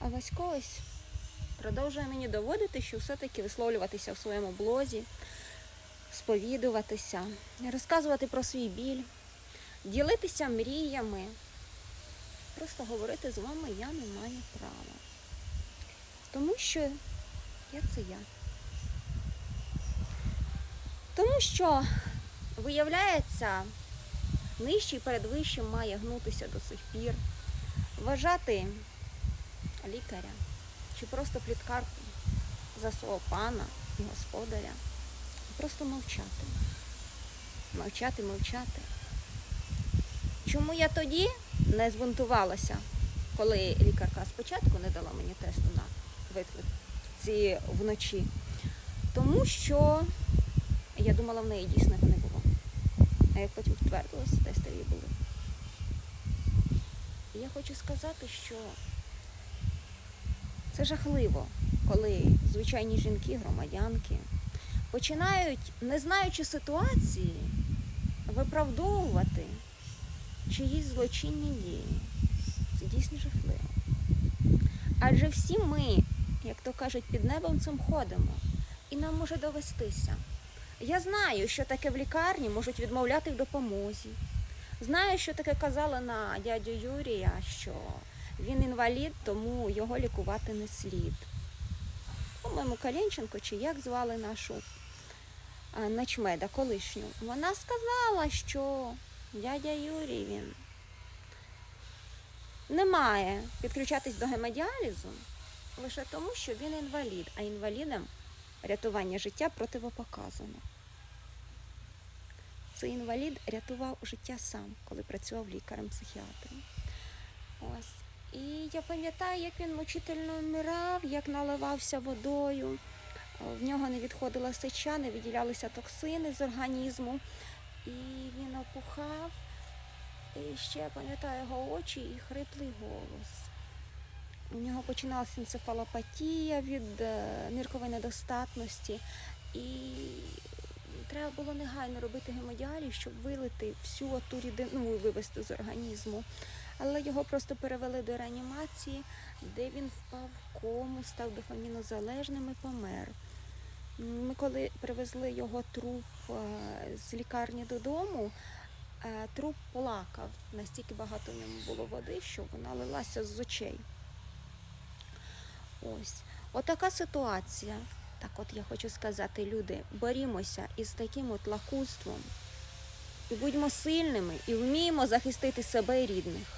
А Васько ось продовжує мені доводити, що все-таки висловлюватися в своєму блозі, сповідуватися, розказувати про свій біль, ділитися мріями. Просто говорити з вами я не маю права. Тому що я це я. Тому що, виявляється, нижчий перед вищим має гнутися до сих пір, вважати лікаря чи просто пліткарку за свого пана і господаря. Просто мовчати. Мовчати, мовчати. Чому я тоді не збунтувалася, коли лікарка спочатку не дала мені тесту на виклик ці вночі? Тому що я думала, в неї дійсно не було. А як потім підтвердилось, тестові були. І я хочу сказати, що це жахливо, коли звичайні жінки, громадянки починають, не знаючи ситуації, виправдовувати чиїсь злочинні дії. Це дійсно жахливо. Адже всі ми, як то кажуть, під небом цим ходимо, і нам може довестися. Я знаю, що таке в лікарні можуть відмовляти в допомозі. Знаю, що таке казали на дядю Юрія, що він інвалід, тому його лікувати не слід. По-моєму, Калінченко, чи як звали нашу начмеда колишню. Вона сказала, що дядя Юрій він не має підключатись до гемодіалізу лише тому, що він інвалід, а інвалідам рятування життя противопоказано. Цей інвалід рятував життя сам, коли працював лікарем-психіатром. І я пам'ятаю, як він мучительно вмирав, як наливався водою. В нього не відходила сеча, не виділялися токсини з організму. І він опухав. І ще я пам'ятаю його очі і хриплий голос. У нього починалася енцефалопатія від е, ниркової недостатності. І треба було негайно робити гемодіаліз, щоб вилити всю оту рідину і вивести з організму. Але його просто перевели до реанімації, де він впав кому, став дофамінозалежним і помер. Ми коли привезли його труп е, з лікарні додому, е, труп плакав. Настільки багато в ньому було води, що вона лилася з очей. Ось. Отака ситуація. Так от я хочу сказати, люди, борімося із таким от лакуством і будьмо сильними і вміємо захистити себе і рідних.